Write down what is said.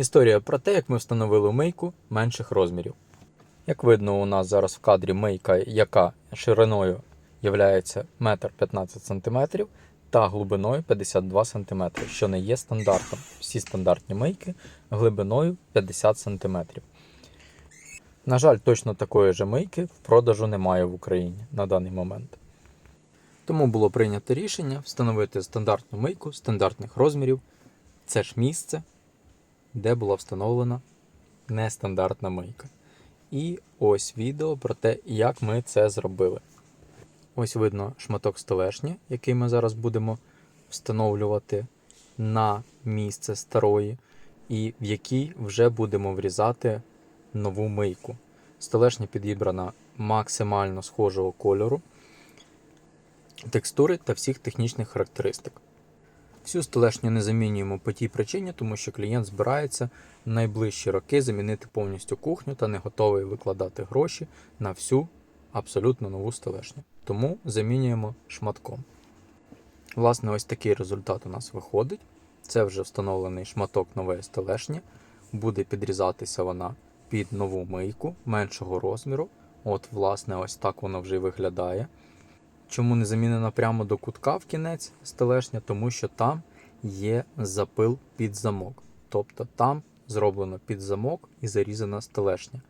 Історія про те, як ми встановили мийку менших розмірів. Як видно, у нас зараз в кадрі мийка, яка шириною є 1,15 см та глибиною 52 см, що не є стандартом. Всі стандартні мийки глибиною 50 см. На жаль, точно такої ж мийки в продажу немає в Україні на даний момент. Тому було прийнято рішення встановити стандартну мийку стандартних розмірів. Це ж місце, де була встановлена нестандартна мийка. І ось відео про те, як ми це зробили. Ось видно шматок столешні, який ми зараз будемо встановлювати на місце старої, і в якій вже будемо врізати нову мийку. Столешня підібрана максимально схожого кольору, текстури та всіх технічних характеристик. Всю столешню не замінюємо по тій причині, тому що клієнт збирається в найближчі роки замінити повністю кухню та не готовий викладати гроші на всю абсолютно нову столешню. Тому замінюємо шматком. Власне, ось такий результат у нас виходить. Це вже встановлений шматок нової столешні. Буде підрізатися вона під нову мийку меншого розміру. От, власне, ось так воно вже й виглядає. Чому не замінена прямо до кутка в кінець стелешня? Тому що там є запил під замок. Тобто там зроблено під замок і зарізана стелешня.